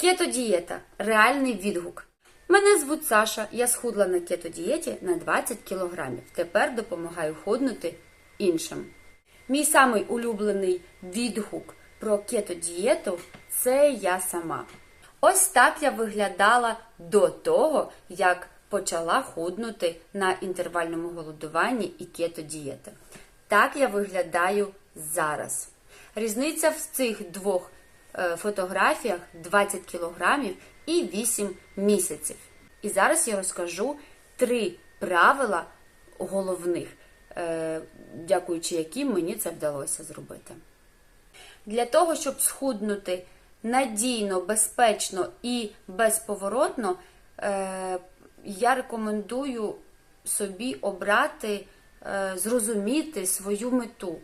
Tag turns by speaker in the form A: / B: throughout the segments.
A: Кето-дієта реальний відгук. Мене звуть Саша, я схудла на кето-дієті на 20 кілограмів. Тепер допомагаю худнути іншим. Мій самий улюблений відгук про кето-дієту це я сама. Ось так я виглядала до того, як почала худнути на інтервальному голодуванні і кето-дієти. Так я виглядаю зараз. Різниця в цих двох фотографіях 20 кілограмів і 8 місяців. І зараз я розкажу три правила головних, е, дякуючи яким мені це вдалося зробити. Для того, щоб схуднути надійно, безпечно і безповоротно, е, я рекомендую собі обрати, е, зрозуміти свою мету.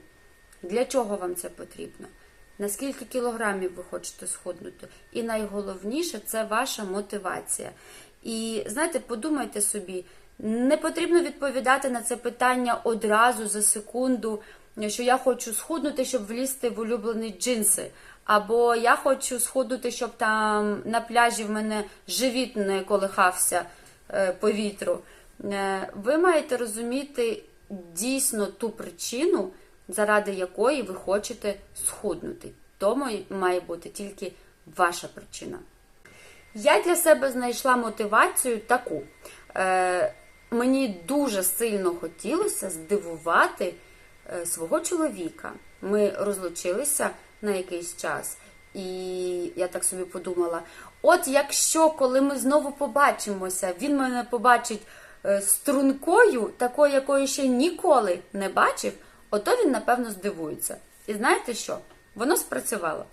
A: Для чого вам це потрібно? Наскільки кілограмів ви хочете схуднути? І найголовніше це ваша мотивація. І знаєте, подумайте собі, не потрібно відповідати на це питання одразу за секунду, що я хочу схуднути, щоб влізти в улюблені джинси. Або я хочу схуднути, щоб там на пляжі в мене живіт не колихався е, по вітру. Е, Ви маєте розуміти дійсно ту причину, заради якої ви хочете схуднути. То має- бути тільки ваша причина. Я для себе знайшла мотивацію таку. Е, мені дуже сильно хотілося здивувати е, свого чоловіка. Ми розлучилися на якийсь час, і я так собі подумала: от якщо, коли ми знову побачимося, він мене побачить е, стрункою, такою, якої ще ніколи не бачив, ото він, напевно, здивується. І знаєте що? Воно спрацювало.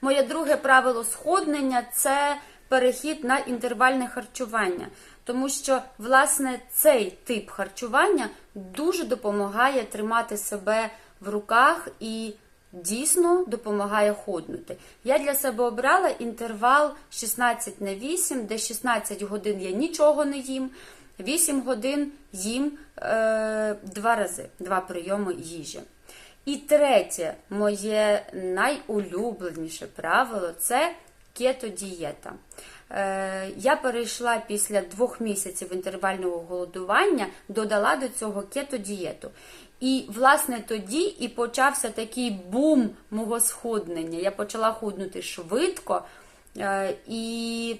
A: Моє друге правило сходнення це перехід на інтервальне харчування, тому що власне цей тип харчування дуже допомагає тримати себе в руках і дійсно допомагає худнути. Я для себе обрала інтервал 16 на 8, де 16 годин я нічого не їм. 8 годин їм е, два рази, два прийоми їжі. І третє, моє найулюбленіше правило це кето-дієта. Е, я перейшла після двох місяців інтервального голодування, додала до цього кето-дієту. І, власне, тоді і почався такий бум мого схуднення. Я почала худнути швидко. Е, І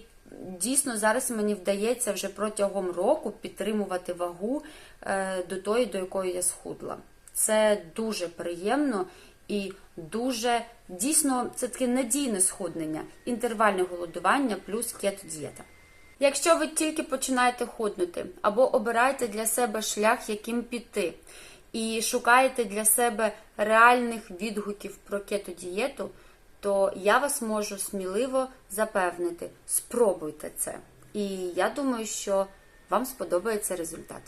A: дійсно зараз мені вдається вже протягом року підтримувати вагу е, до тої, до якої я схудла. Це дуже приємно і дуже дійсно це таке надійне схуднення, інтервальне голодування плюс кето-дієта. Якщо ви тільки починаєте худнути або обираєте для себе шлях, яким піти, і шукаєте для себе реальних відгуків про кето-дієту, то я вас можу сміливо запевнити, спробуйте це. І я думаю, що вам сподобається результат.